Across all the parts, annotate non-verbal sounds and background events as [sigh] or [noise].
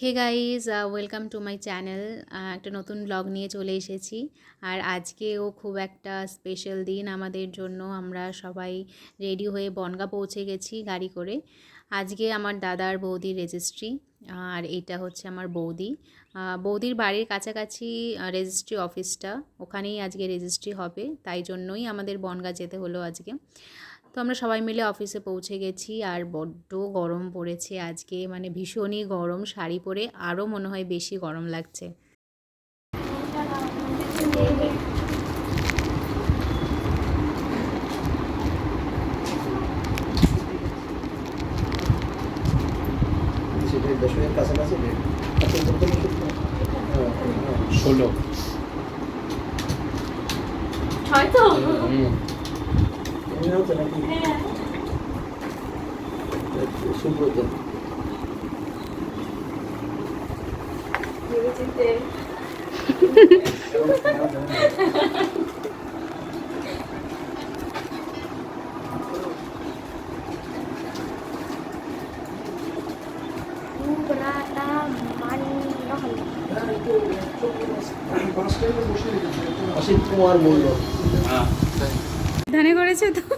Hey guys welcome to my channel একটা নতুন blog নিয়ে চলে এসেছি। আর আজকেও খুব একটা স্পেশাল দিন আমাদের জন্য। আমরা সবাই রেডি হয়ে বনগা পৌঁছে গেছি গাড়ি করে। আজকে আমার দাদার বৌদির রেজিস্ট্রি আর এটা হচ্ছে আমার বৌদি। বৌদির বাড়ির কাছাকাছি রেজিস্ট্রি অফিসটা ওখানেই আজকে রেজিস্ট্রি হবে। তাই জন্যই আমাদের বনগা যেতে হলো আজকে। তো আমরা সবাই মিলে অফিসে পৌঁছে গেছি আর বড্ড গরম পড়েছে আজকে। মানে ভীষণই গরম শাড়ি পরে আরও মনে হয় বেশি গরম লাগছে। কাছাকাছি রেট কত কত হ্যাঁ, হ্যাঁ। এমনি হতো নাকি সুব্রত মূল্য ধানে করেছে তো?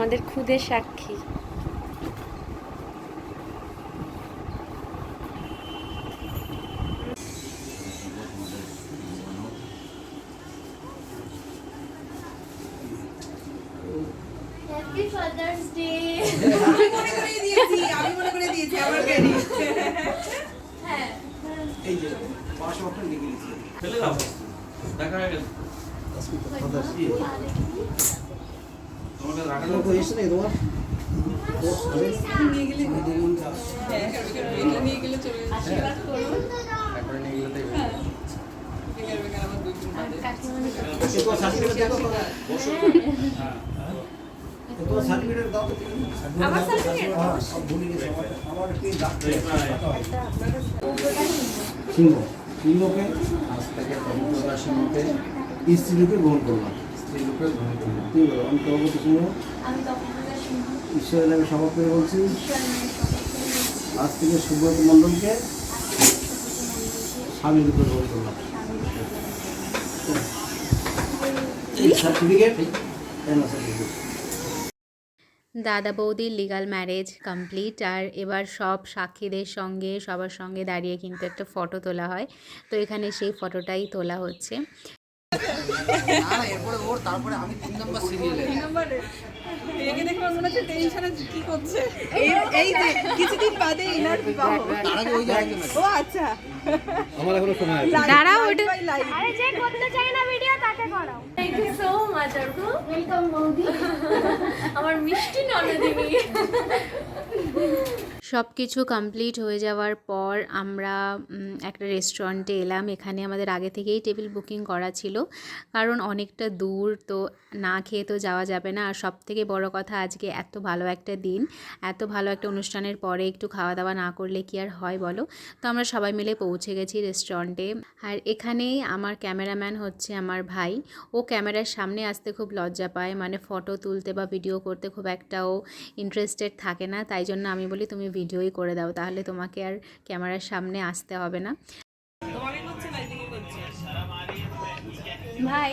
দিয়েছে ফেলে সাক্ষী দেখা হয়ে নিয়ে গেলে সিংহ। সিংহকে আজ থেকে সিংহকে স্ত্রীরূপে গ্রহণ করলাম। আমি সিংহ সিংহ ঈশ্বরের নামে শপথ করে বলছি। আজ থেকে সুব্রত মণ্ডলকে আজ থেকে স্বামী রূপে গ্রহণ করলাম। সার্টিফিকেট সার্টিফিকেট দাদা বৌদির লিগাল ম্যারেজ কমপ্লিট আর এবার সব সাক্ষীদের সঙ্গে সবার সঙ্গে দাঁড়িয়ে কিন্তু একটা ফটো তোলা হয়। তো এখানে সেই ফটোটাই তোলা হচ্ছে। একে দেখে আমার মনে হচ্ছে টেনশনে কি করছে? এই এই যে কিছুদিন বাদে ইনার বিবাহ। ও আচ্ছা। আমার এখনও সময় আছে। দাঁড়াও, ওটা- আরে যে করতে চাই না ভিডিও তাকে করাও। থ্যাংক ইউ সো মাচ অর্কু ওয়েলকাম বৌদি। [laughs] আমার মিষ্টি ননদিনী। [laughs] সব কিছু কমপ্লিট হয়ে যাওয়ার পর আমরা একটা রেস্টুরেন্টে এলাম। এখানে আমাদের আগে থেকেই টেবিল বুকিং করা ছিল। কারণ অনেকটা দূর তো না খেয়ে তো যাওয়া যাবে না। আর সব থেকে বড় কথা, আজকে এত ভালো একটা দিন, এত ভালো একটা অনুষ্ঠানের পরে একটু খাওয়া দাওয়া না করলে কি আর হয় বলো? তো আমরা সবাই মিলে পৌঁছে গেছি রেস্টুরেন্টে আর এখানেই আমার ক্যামেরাম্যান হচ্ছে আমার ভাই। ও ক্যামেরার সামনে আসতে খুব লজ্জা পায়। মানে ফটো তুলতে বা ভিডিও করতে খুব একটাও ইন্টারেস্টেড থাকে না। তাই জন্য আমি বলি, তুমি ভিডিওই করে দাও তাহলে তোমাকে আর ক্যামেরার সামনে আসতে হবে না। ভাই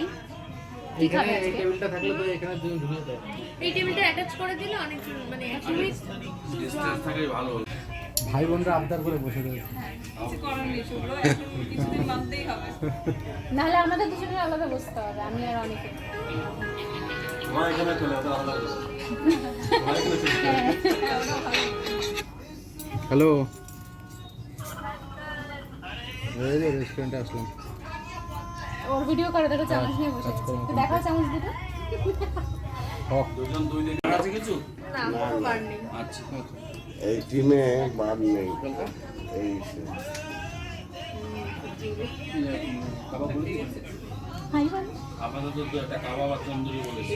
এই টেবিলটা থাকলে তো এখানে ঢুকে যাবে এই টেবিলটা অ্যাটাচ করে দিলে অনেক মানে থাকাই ভালো ভাই বোনরা আবদার করে বসে রয়েছে। হবে। নাহলে আমাদের দুজনের আলাদা বসতে হবে আমি আর অনেকে এখানে চলে লাগবে [laughs] হ্যালো এই যে রেস্টুরেন্টে আসলাম। ওর ভিডিও করে দেখো চামচ নিয়ে বসে আছে। দেখাও চামচ দিতে দুজন দুই দিন আছে কিছু? না কোনো বার নেই। আচ্ছা। এই টিমে বাদ নেই। এই আপাতত তো একটা কাবাব আর তন্দুরি বলেছি।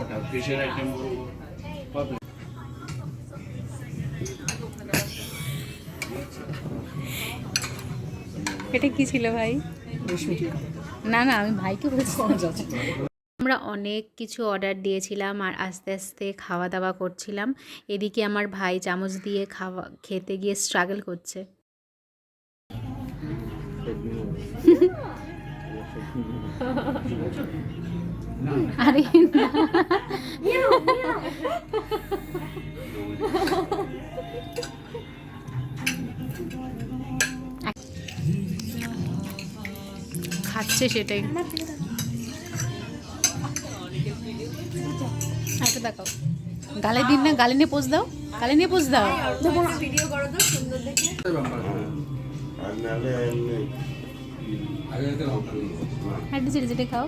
ওটা ফিশের আইটেম বলব। এটা কি ছিল ভাই? না না আমি ভাইকে বলছি। আমরা অনেক কিছু অর্ডার দিয়েছিলাম আর আস্তে আস্তে খাওয়া দাওয়া করছিলাম। এদিকে আমার ভাই চামচ দিয়ে খাওয়া খেতে গিয়ে স্ট্রাগল করছে। [laughs] আরে খাচ্ছে সেটাই। একটা দেখাও। গালে দিন না গালে নিয়ে পোজ দাও। গালে নিয়ে পোজ দাও। ভিডিও করো তো সুন্দর দেখে হাঁটতে ছেড়ে যেটা খাও।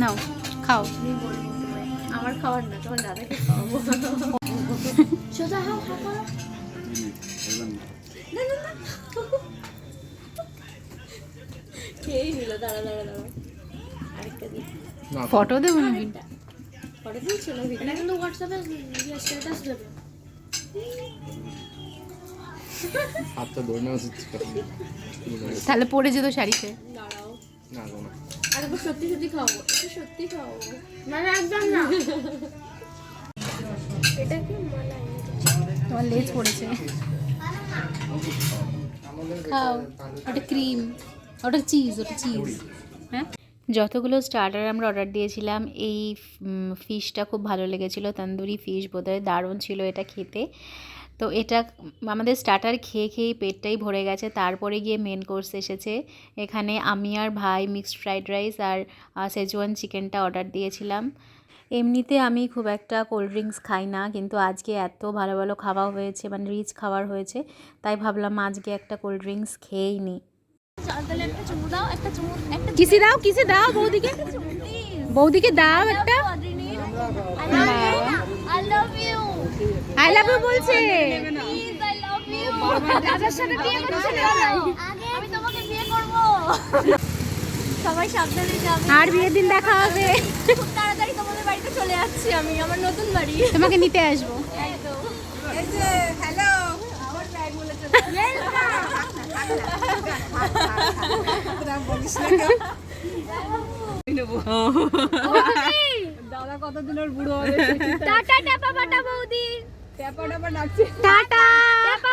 নাও খাও। আমার খাবার না তোমার দাদাকে খাওয়াবো। সোজা হাও হাও না না না। খেয়েই নিল দাঁড়া দাঁড়া দাঁড়া। আরেকটা দিই। ফটো দেবো ফটো দিয়েছ না ভিডিও কিন্তু হোয়াটসঅ্যাপে স্ট্যাটাস দেবে। হাতটা ধরে নেওয়া উচিত তাহলে পড়ে যেত শাড়িতে। দাঁড়াও। না গো না। আর একবার সত্যি সত্যি খাওয়াবো। এটা সত্যি খাওয়াবো। না না একদম না। এটা কি মালাই? তোমার লেজ পড়েছে। খাও। ওটা ক্রিম ওটা চিজ ওটা চিজ হ্যাঁ? যতগুলো স্টার্টার আমরা অর্ডার দিয়েছিলাম, এই ফিশটা খুব ভালো লেগেছিলো। তন্দুরি ফিশ বোধহয় দারুণ ছিল এটা খেতে। তো এটা, আমাদের স্টার্টার খেয়ে খেয়েই পেটটাই ভরে গেছে। তারপরে গিয়ে মেন কোর্স এসেছে। এখানে আমি আর ভাই মিক্সড ফ্রাইড রাইস আর সেজওয়ান চিকেনটা অর্ডার দিয়েছিলাম। এমনিতে আমি খুব একটা কোল্ড ড্রিঙ্কস খাই না, কিন্তু আজকে এত ভালো ভালো খাওয়া হয়েছে মানে রিচ খাবার হয়েছে, তাই ভাবলাম আজকে একটা কোল্ড ড্রিঙ্কস খেয়েই নিই কিসে দাও কিসে দাও বৌদিকে? বৌদিকে দাও একটা। আই লাভ ইউ বলছে। আর বিয়ের দিন দেখা হবে। তাড়াতাড়ি তোমাদের বাড়িতে চলে যাচ্ছি আমি আমার নতুন বাড়ি। তোমাকে নিতে আসব। হ্যালো দাদা কত দিনের বুড়ো টাটা বৌদি। টাপা টাটা টাপা